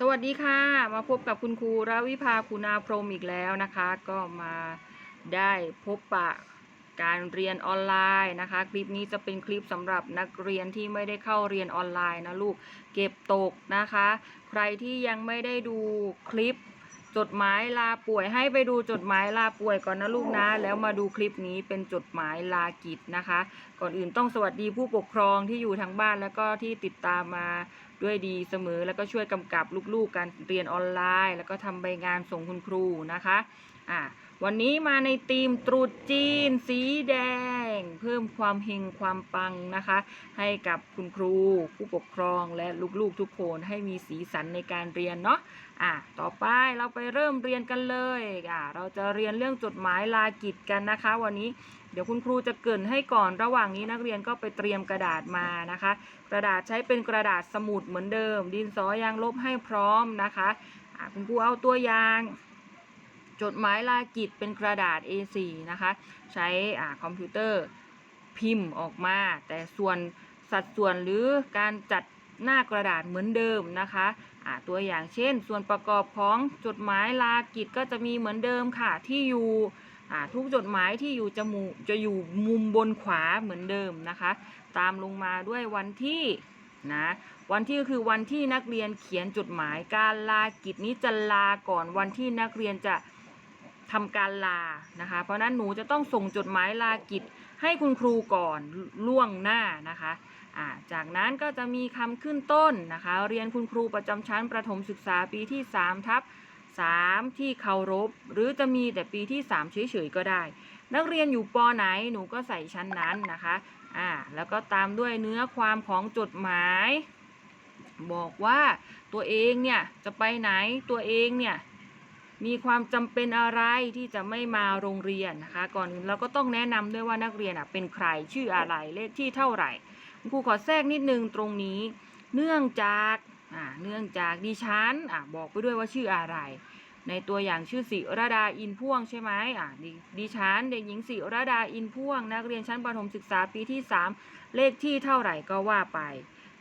สวัสดีค่ะ มาพบกับคุณครูรวิภาคุณาพรมอีกแล้วนะคะ ก็มาได้พบปะการเรียนออนไลน์นะคะ คลิปนี้จะเป็นคลิปสำหรับนักเรียนที่ไม่ได้เข้าเรียนออนไลน์นะลูกเก็บตกนะคะ ใครที่ยังไม่ได้ดูคลิป จดหมายลาป่วยให้ไปดูจดหมายลาป่วยก่อนนะลูกนะ แล้วมาดูคลิปนี้เป็นจดหมายลากิจนะคะ ก่อนอื่นต้องสวัสดีผู้ปกครองที่อยู่ทางบ้านแล้วก็ที่ติดตามมาด้วยดีเสมอ แล้วก็ช่วยกำกับลูกๆ การเรียนออนไลน์ แล้วก็ทำใบงานส่งคุณครูนะคะอ่า วันนี้มาในธีมตรุษจีน สีแดง เพิ่มความเฮงความปังนะคะ ให้กับคุณครู ผู้ปกครองและลูกๆทุกคนให้มีสีสันในการเรียนเนาะอะต่อไปเราไปเริ่มเรียนกันเลยอะเราจะเรียนเรื่องจดหมายลากิจกันนะคะ วันนี้เดี๋ยวคุณครูจะเกรินให้ก่อนระหว่างนี้นักเรียนก็ไปเตรียมกระดาษมานะคะ กระดาษใช้เป็นกระดาษสมุดเหมือนเดิม ดินสอยางลบให้พร้อมนะคะอะคุณครูเอาตัวอย่าง จดหมายลากิจเป็นกระดาษ A4 นะคะ ใช้อคอมพิวเตอร์พิมพ์ออกมา แต่ส่วนสัดส่วนหรือการจัดหน้ากระดาษเหมือนเดิมนะคะตัวอย่างเช่น ส่วนประกอบของจดหมายลากิจก็จะมีเหมือนเดิมค่ะที่อยู่ทุกจดหมายที่อยู่จะมูจะอยู่มุมบนขวาเหมือนเดิมนะคะ ตามลงมาด้วยวันที่นะวันที่ก็คือวันที่นักเรียนเขียนจดหมายการลากิจนี้จะลาก่อนวันที่นักเรียนจะ ทำการลานะคะ เพราะนั้นหนูจะต้องส่งจดหมายลากิจให้คุณครูก่อนล่วงหน้านะคะจากนั้นก็จะมีคำขึ้นต้นนะคะ เรียนคุณครูประจำชั้นประถมศึกษาปีที่3ทับ3ที่เคารพ หรือจะมีแต่ปีที่ 3 เฉยๆก็ได้ นักเรียนอยู่ปไหนหนูก็ใส่ชั้นนั้นนะคะอ่าแล้วก็ตามด้วยเนื้อความของจดหมาย บอกว่าตัวเองเนี่ยจะไปไหนตัวเองเนี่ย มีความจำเป็นอะไรที่จะไม่มาโรงเรียนนะคะ ก่อนอื่นเราก็ต้องแนะนำด้วยว่านักเรียนเป็นใครชื่ออะไรเลขที่เท่าไหร่ครูขอแทรกนิดนึงตรงนี้ เนื่องจากเนื่องจากดิฉันอบอกไปด้วยว่าชื่ออะไร ในตัวอย่างชื่อสิรดาอินพ่วงใช่ไหมอะดิดิฉันเด็กหญิงสิรดาอินพ่วง นักเรียนชั้นประถมศึกษาปีที่ 3 เลขที่เท่าไหร่ก็ว่าไป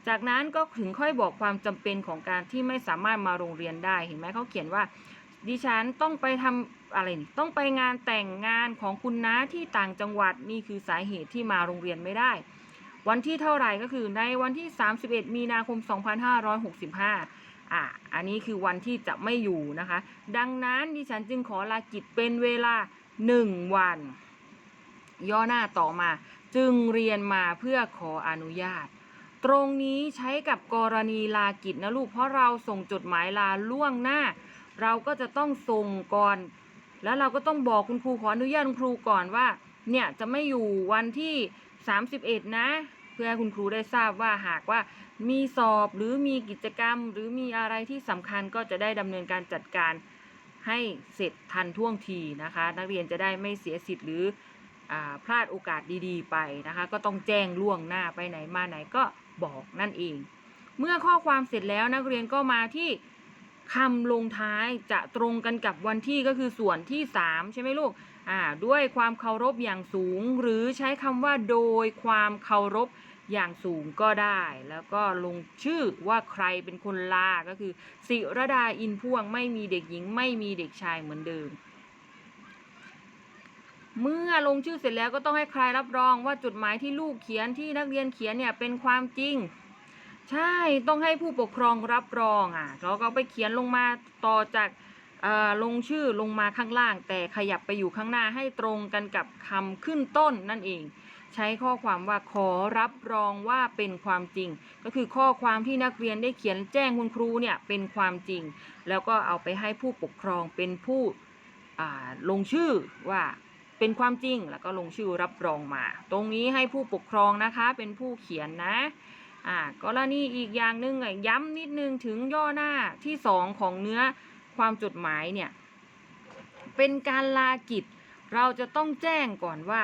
จากนั้นก็ถึงค่อยบอกความจำเป็นของการที่ไม่สามารถมาโรงเรียนได้ เห็นไหมเขาเขียนว่า ดิฉันต้องไปทำอะไรนี่ต้องไปงานแต่งงานของคุณน้าที่ต่างจังหวัดนี่คือสาเหตุที่มาโรงเรียนไม่ได้ วันที่เท่าไหร่ก็คือในวันที่ 31 มีนาคม 2565อะอันนี้คือวันที่จะไม่อยู่นะคะ ดังนั้นดิฉันจึงขอลากิจเป็นเวลา 1 วัน ย่อหน้าต่อมา จึงเรียนมาเพื่อขออนุญาตตรงนี้ใช้กับกรณีลากิจนะลูก เพราะเราส่งจดหมายลาล่วงหน้า เราก็จะต้องส่งก่อน แล้วเราก็ต้องบอกคุณครูขออนุญาตคุณครูก่อนว่า เนี่ยจะไม่อยู่วันที่ 31 นะ เพื่อให้คุณครูได้ทราบว่าหากว่ามีสอบหรือมีกิจกรรม หรือมีอะไรที่สำคัญก็จะได้ดำเนินการจัดการให้เสร็จทันท่วงทีนะคะ นักเรียนจะได้ไม่เสียสิทธิ์หรืออพลาดโอกาสดีๆ ไปนะคะ ก็ต้องแจ้งล่วงหน้าไปไหนมาไหนก็บอกนั่นเอง เมื่อข้อความเสร็จแล้วนักเรียนก็มาที่ คำลงท้ายจะตรงกันกับวันที่ก็คือส่วนที่ 3 ใช่ไหมลูกอ่าด้วยความเคารพอย่างสูง หรือใช้คำว่าโดยความเคารพอย่างสูงก็ได้ แล้วก็ลงชื่อว่าใครเป็นคนลา ก็คือสิรดาอินพ่วงไม่มีเด็กหญิง ไม่มีเด็กชายเหมือนเดิม เมื่อลงชื่อเสร็จแล้วก็ต้องให้ใครรับรองว่าจดหมายที่ลูกเขียนที่นักเรียนเขียนเนี่ยเป็นความจริง ใช่ต้องให้ผู้ปกครองรับรองอะแล้วก็ไปเขียนลงมาต่อจากลงชื่อลงมาข้างล่าง แต่ขยับไปอยู่ข้างหน้าให้ตรงกันกับคำขึ้นต้นนั่นเอง ใช้ข้อความว่าขอรับรองว่าเป็นความจริง ก็คือข้อความที่นักเรียนได้เขียนแจ้งคุณครูเนี่ยเป็นความจริง แล้วก็เอาไปให้ผู้ปกครองเป็นผู้ลงชื่อว่าเป็นความจริงแล้วก็ลงชื่อรับรองมา ตรงนี้ให้ผู้ปกครองนะคะเป็นผู้เขียนนะ อ่ากรณีอีกอย่างหนึ่งอะย้ำนิดนึงถึงย่อหน้าที่สองของเนื้อความจดหมายเนี่ย เป็นการลากิจ เราจะต้องแจ้งก่อนว่า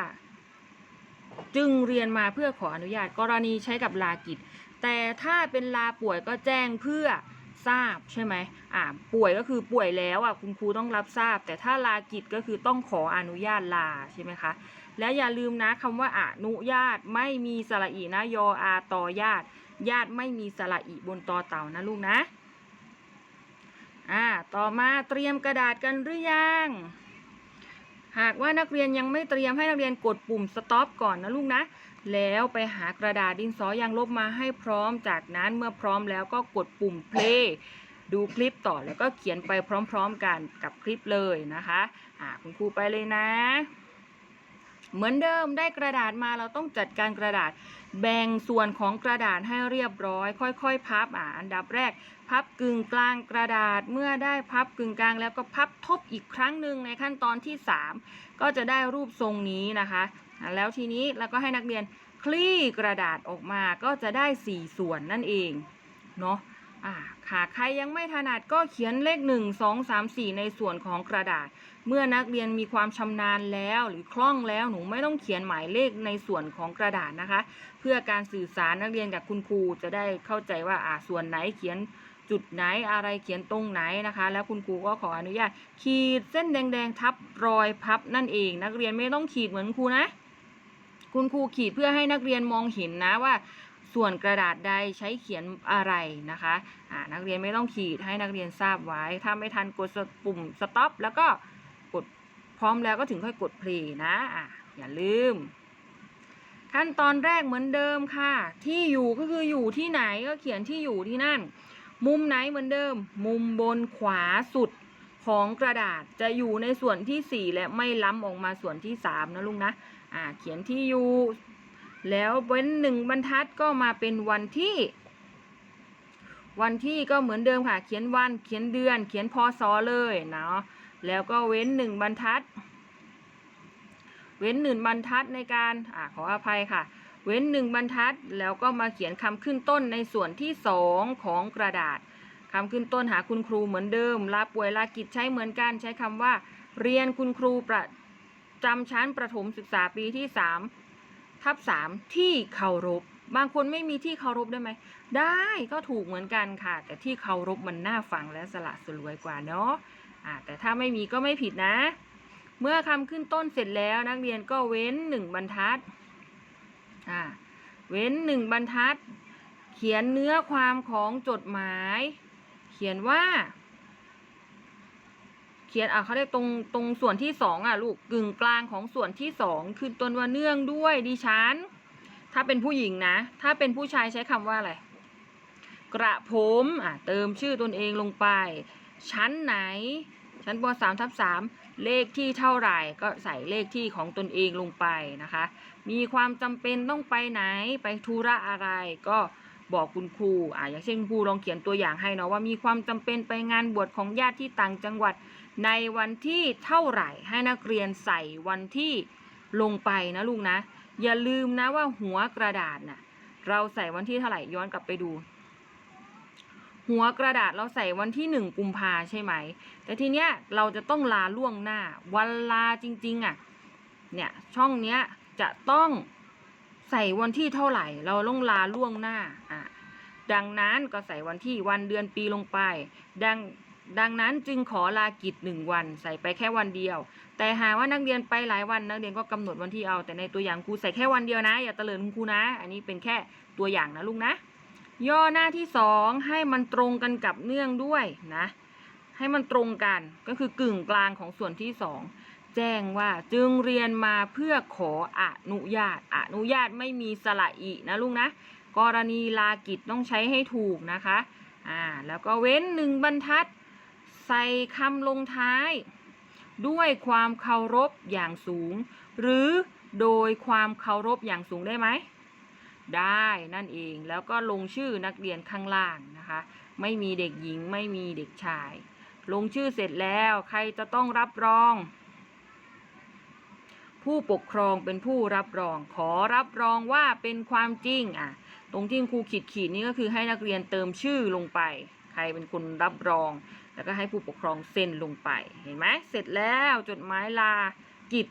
จึงเรียนมาเพื่อขออนุญาตกรณีใช้กับลากิจ แต่ถ้าเป็นลาป่วยก็แจ้งเพื่อทราบใช่ไหมอ่าป่วยก็คือป่วยแล้วอะคุณครูต้องรับทราบ แต่ถ้าลากิจก็คือต้องขออนุญาตลาใช่ไหมคะ และอย่าลืมนะคำว่าอนุญาตไม่มีสระอีนะยออาตอญาติ ญาติไม่มีสระอีบนตอเต่านะลูกนะอ่าต่อมาเตรียมกระดาษกันหรือยังหากว่านักเรียนยังไม่เตรียมให้นักเรียนกดปุ่ม stop ก่อนนะลูกนะ แล้วไปหากระดาษดินสอยางลบมาให้พร้อม จากนั้นเมื่อพร้อมแล้วก็กดปุ่ม play ดูคลิปต่อแล้วก็เขียนไปพร้อม ๆกันกับคลิปเลยนะคะ อ่าคุณครูไปเลยนะ เหมือนเดิมได้กระดาษมาเราต้องจัดการกระดาษ แบ่งส่วนของกระดาษให้เรียบร้อย ค่อยๆ พับอ่าอันดับแรก พับกึ่งกลางกระดาษเมื่อได้พับกึ่งกลางแล้วก็พับทบอีกครั้งหนึ่งในขั้นตอนที่ 3 ก็จะได้รูปทรงนี้นะคะแล้วทีนี้เราก็ให้นักเรียนคลี่กระดาษออกมาก็จะได้ 4 ส่วนนั่นเองเนาะอ่าค่ะใครยังไม่ถนัดก็เขียนเลข 1 2 3 4 ในส่วนของกระดาษ เมื่อนักเรียนมีความชำนาญแล้วหรือคล่องแล้วหนูไม่ต้องเขียนหมายเลขในส่วนของกระดาษนะคะ เพื่อการสื่อสารนักเรียนกับคุณครูจะได้เข้าใจว่าอ่าส่วนไหนเขียนจุดไหนอะไรเขียนตรงไหนนะคะ แล้วคุณครูก็ขออนุญาต ขีดเส้นแดงๆทับรอยพับนั่นเอง นักเรียนไม่ต้องขีดเหมือนครูนะ คุณครูขีดเพื่อให้นักเรียนมองเห็นนะว่า ส่วนกระดาษใดใช้เขียนอะไรนะคะอ่านักเรียนไม่ต้องขีดให้นักเรียนทราบไว้ ถ้าไม่ทันกดปุ่ม stop แล้วก็ ร้อมแล้วก็ถึงค่อยกด play นะอะอย่าลืม ขั้นตอนแรกเหมือนเดิมค่ะ ที่อยู่ก็คืออยู่ที่ไหนก็เขียนที่อยู่ที่นั่น มุมไหนเหมือนเดิม มุมบนขวาสุดของกระดาษจะอยู่ในส่วนที่ 4 และไม่ล้ำออกมาส่วนที่ 3 นะลุงนะอ่าเขียนที่อยู่แล้วเว้นหนึ่งบรรทัดก็มาเป็นวันที่ วันที่ก็เหมือนเดิมค่ะ เขียนวันเขียนเดือน เขียนพศเลยเนาะ แล้วก็เว้นหนึ่งบรรทัด เว้นหนึ่งบรรทัดในการอ่าขออภัยค่ะ เว้นหนึ่งบรรทัด แล้วก็มาเขียนคำขึ้นต้นในส่วนที่สองของกระดาษคำขึ้นต้นหาคุณครูเหมือนเดิม ลาป่วยลากิจใช้เหมือนกัน ใช้คำว่า เรียนคุณครูประจำชั้นประถมศึกษาปีที่สามทับสามที่เคารพ บางคนไม่มีที่เคารพได้ไหม ได้ก็ถูกเหมือนกันค่ะ แต่ที่เคารพมันน่าฟังและสละสลวยกว่าเนาะ อ่าแต่ถ้าไม่มีก็ไม่ผิดนะ เมื่อคำขึ้นต้นเสร็จแล้วนักเรียนก็เว้นหนึ่งบรรทัดอ่าเว้นหนึ่งบรรทัด เขียนเนื้อความของจดหมาย เขียนว่า เขียนอะเขาเรียกตรงตรงส่วนที่สองอะลูกกึ่งกลางของส่วนที่สองคือต้นว่าเนื่องด้วยดิฉัน ถ้าเป็นผู้หญิงนะ ถ้าเป็นผู้ชายใช้คำว่าอะไรกระผมอะเติมชื่อตนเองลงไป ชั้นไหน ชั้นปสามทับสามเลขที่เท่าไหร่ก็ใส่เลขที่ของตนเองลงไปนะคะ มีความจำเป็นต้องไปไหนไปธุระอะไรก็บอกคุณครูอ่าอย่างเช่นคุณครูลองเขียนตัวอย่างให้เนาะว่ามีความจำเป็นไปงานบวชของญาติที่ต่างจังหวัด ในวันที่เท่าไหร่ให้นักเรียนใส่วันที่ลงไปนะลูกนะ อย่าลืมนะว่าหัวกระดาษน่ะเราใส่วันที่เท่าไหร่ย้อนกลับไปดู หัวกระดาษเราใส่วันที่หนึ่งกุมภาใช่ไหม แต่ทีเนี้ยเราจะต้องลาล่วงหน้า วันลาจริงๆอะ เนี่ยช่องเนี้ยจะต้องใส่วันที่เท่าไหร่ เราต้องลาล่วงหน้าอะดังนั้นก็ใส่วันที่วันเดือนปีลงไป ดังดังนั้นจึงขอลากิจหนึ่งวัน ใส่ไปแค่วันเดียว แต่หากว่านักเรียนไปหลายวันนักเรียนก็กำหนดวันที่เอาแต่ในตัวอย่างครูใส่แค่วันเดียวนะ อย่าเตลิดคุณครูนะ อันนี้เป็นแค่ตัวอย่างนะลุงนะ ย่อหน้าที่สองให้มันตรงกันกับเนื่องด้วยนะ ให้มันตรงกันก็คือกึ่งกลางของส่วนที่สองแจ้งว่าจึงเรียนมาเพื่อขออนุญาต อนุญาตไม่มีสระอีนะลุงนะ กรณีลากิจต้องใช้ให้ถูกนะคะอ่าแล้วก็เว้นหนึ่งบรรทัด ใส่คำลงท้าย ด้วยความเคารพอย่างสูง หรือโดยความเคารพอย่างสูงได้ไหม ได้นั่นเองแล้วก็ลงชื่อนักเรียนข้างล่างนะคะ ไม่มีเด็กหญิงไม่มีเด็กชาย ลงชื่อเสร็จแล้วใครจะต้องรับรอง ผู้ปกครองเป็นผู้รับรอง ขอรับรองว่าเป็นความจริงอะ ตรงที่ครูขีดขีดนี่ก็คือให้นักเรียนเติมชื่อลงไป ใครเป็นคนรับรอง แล้วก็ให้ผู้ปกครองเซ็นลงไปเห็นไหมเสร็จแล้วจดหมายลากิจ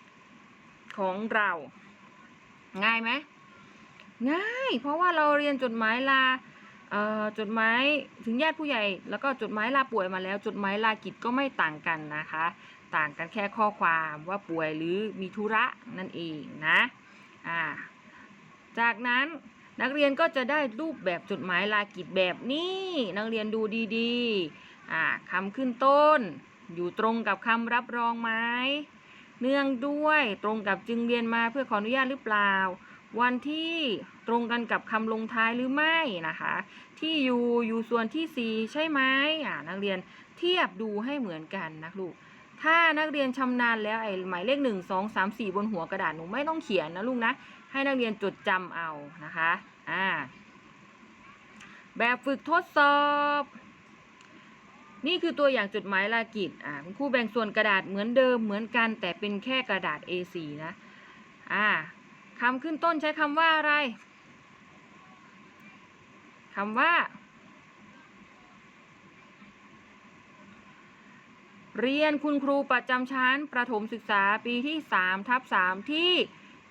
ของเรา ง่ายไหม ง่าย เพราะว่าเราเรียนจดหมายลาจดหมายถึงญาติผู้ใหญ่ แล้วก็จดหมายลาป่วยมาแล้ว จดหมายลากิจก็ไม่ต่างกันนะคะ ต่างกันแค่ข้อความว่าป่วยหรือมีธุระนั่นเองนะอ่าจากนั้นนักเรียนก็จะได้รูปแบบจดหมายลากิจแบบนี้ นักเรียนดูดีๆอ่าคำขึ้นต้น อยู่ตรงกับคำรับรองไหมเนื่องด้วยตรงกับจึงเรียนมาเพื่อขออนุญาตหรือเปล่า วันที่ตรงกันกับคำลงท้ายหรือไม่นะคะ ที่อยู่อยู่ส่วนที่สี่ใช่ไหมอ่านักเรียนเทียบดูให้เหมือนกันนะลูกถ้านักเรียนชำนาญแล้วไอ้หมายเลขหนึ่งสองสามสี่บนหัวกระดาษหนูไม่ต้องเขียนนะลูกนะ ให้นักเรียนจดจำเอานะคะอ่าแบบฝึกทดสอบ นี่คือตัวอย่างจดหมายลากิจอ่าคุณครูแบ่งส่วนกระดาษเหมือนเดิมเหมือนกัน แต่เป็นแค่กระดาษ A4 นะอ่า คำขึ้นต้นใช้คำว่าอะไรคำว่า เรียนคุณครูประจำชั้นประถมศึกษาปีที่3ทับ3ที่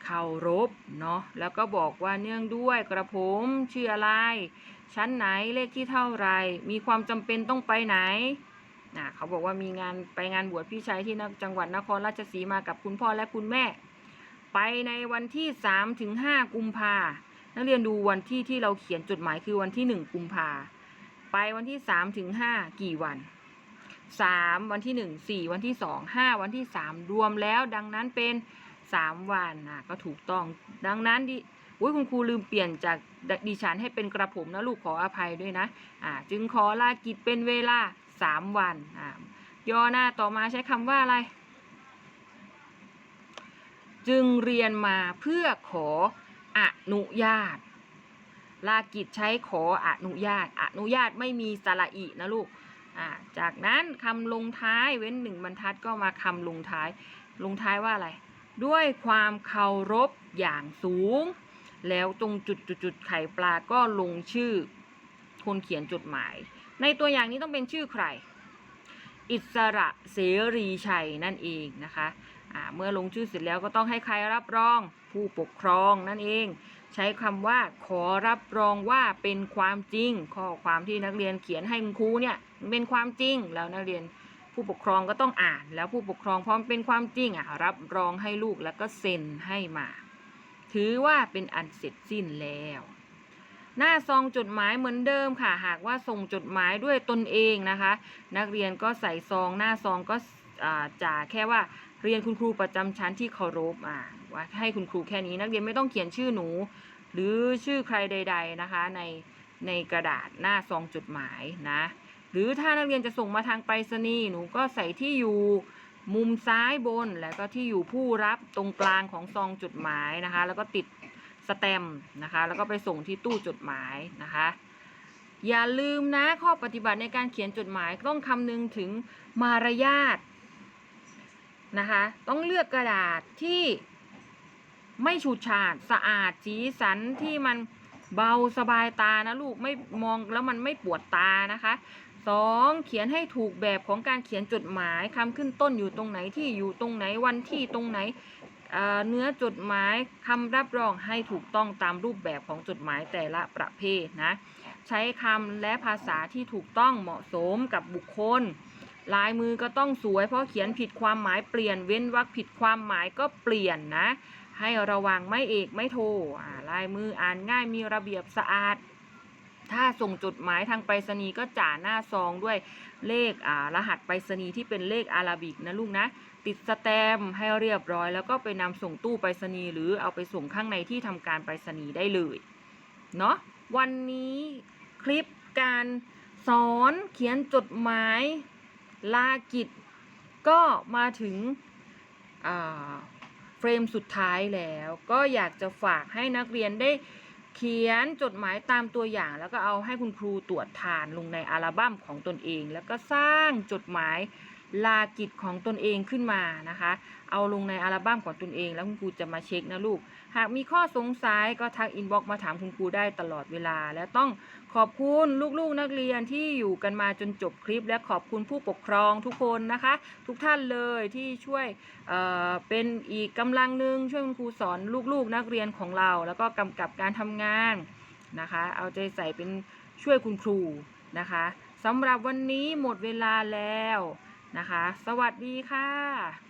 เคารพเนาะแล้วก็บอกว่าเนื่องด้วยกระผมชื่ออะไร ชั้นไหนเลขที่เท่าไร มีความจำเป็นต้องไปไหนนะเขาบอกว่ามีงานไปงานบวชพี่ชายที่จังหวัดนครราชสีมากับคุณพ่อและคุณแม่ ไปในวันที่3ถึง5กุมภานักเรียนดูวันที่ที่เราเขียนจดหมายคือวันที่1กุมภาไปวันที่3ถึง5กี่วันสามวันที่หนึ่งสี่วันที่สองห้าวันที่สามรวมแล้วดังนั้นเป็นสามวันนะก็ถูกต้อง ดังนั้นดิอุ้ยคุณครูลืมเปลี่ยนจากดดิฉันให้เป็นกระผมนะลูกขออภัยด้วยนะอ่าจึงขอลากิจเป็นเวลาสามวันอ่าย่อหน้าต่อมาใช้คำว่าอะไร จึงเรียนมาเพื่อขออนุญาต ลากิจใช้ขออนุญาต อนุญาตไม่มีสระอีนะลูกจากนั้นคำลงท้ายเว้นหนึ่งบรรทัดก็มาคำลงท้าย ลงท้ายว่าอะไร ด้วยความเคารพอย่างสูง แล้วตรงจุดจุดจุดไข่ปลาก็ลงชื่อคนเขียนจดหมาย ในตัวอย่างนี้ต้องเป็นชื่อใคร อิสระเสรีชัยนั่นเองนะคะ เมื่อลงชื่อเสร็จแล้วก็ต้องให้ใครรับรองผู้ปกครองนั่นเอง ใช้คำว่าขอรับรองว่าเป็นความจริง ข้อความที่นักเรียนเขียนให้คุณครูเนี่ยเป็นความจริงแล้วนักเรียนผู้ปกครองก็ต้องอ่าน แล้วผู้ปกครองพร้อมเป็นความจริงอะรับรองให้ลูกแล้วก็เซ็นให้มา ถือว่าเป็นอันเสร็จสิ้นแล้ว หน้าซองจดหมายเหมือนเดิมค่ะ หากว่าส่งจดหมายด้วยตนเองนะคะ นักเรียนก็ใส่ซองหน้าซองก็ จ่าแค่ว่าเรียนคุณครูประจำชั้นที่เคารพอ่าว่าให้คุณครูแค่นี้นักเรียนไม่ต้องเขียนชื่อหนู หรือชื่อใครใด ๆนะคะ ในในกระดาษหน้าซองจดหมายนะ หรือถ้านักเรียนจะส่งมาทางไปรษณีย์หนูก็ใส่ที่อยู่มุมซ้ายบนแล้วก็ที่อยู่ผู้รับตรงกลางของซองจดหมายนะคะ แล้วก็ติดสแตมป์นะคะ แล้วก็ไปส่งที่ตู้จดหมายนะคะ อย่าลืมนะข้อปฏิบัติในการเขียนจดหมายต้องคำนึงถึงมารยาท นะคะ ต้องเลือกกระดาษที่ไม่ฉูดฉาดสะอาดสีสันที่มันเบาสบายตานะลูกไม่มองแล้วมันไม่ปวดตานะคะสองเขียนให้ถูกแบบของการเขียนจดหมายคำขึ้นต้นอยู่ตรงไหนที่อยู่ตรงไหนวันที่ตรงไหนเนื้อจดหมายคำรับรองให้ถูกต้องตามรูปแบบของจดหมายแต่ละประเภทนะ ใช้คำและภาษาที่ถูกต้องเหมาะสมกับบุคคล ลายมือก็ต้องสวย เพราะเขียนผิดความหมายเปลี่ยนเว้นวรรคผิดความหมายก็เปลี่ยนนะ ให้ระวังไม่เอกไม่โทลายมืออ่านง่ายมีระเบียบสะอาด ถ้าส่งจดหมายทางไปรษณีย์ก็จ่าหน้าซองด้วยเลขรหัสไปรษณีย์ที่เป็นเลขอาราบิกนะลูกนะ ติดสแตมให้เรียบร้อย แล้วก็ไปนำส่งตู้ไปรษณีย์หรือเอาไปส่งข้างในที่ทำการไปรษณีย์ได้เลยเนาะวันนี้คลิปการสอนเขียนจดหมาย ลากิจก็มาถึงเฟรมสุดท้ายแล้ว ก็อยากจะฝากให้นักเรียนได้เขียนจดหมายตามตัวอย่าง แล้วก็เอาให้คุณครูตรวจทานลงในอัลบั้มของตนเอง แล้วก็สร้างจดหมาย ลากิจของตนเองขึ้นมานะคะ เอาลงในอัลบั้มของตนเองแล้วคุณครูจะมาเช็คนะลูก หากมีข้อสงสัยก็ทักอินบ็อกมาถามคุณครูได้ตลอดเวลา และต้องขอบคุณลูกๆนักเรียนที่อยู่กันมาจนจบคลิป และขอบคุณผู้ปกครองทุกคนนะคะ ทุกท่านเลยที่ช่วยเเป็นอีกกำลังหนึ่งช่วยคุณครูสอนลูกๆนักเรียนของเรา แล้วก็กำกับการทำงานนะคะ เอาใจใส่เป็นช่วยคุณครูนะคะสำหรับวันนี้หมดเวลาแล้ว นะคะ สวัสดีค่ะ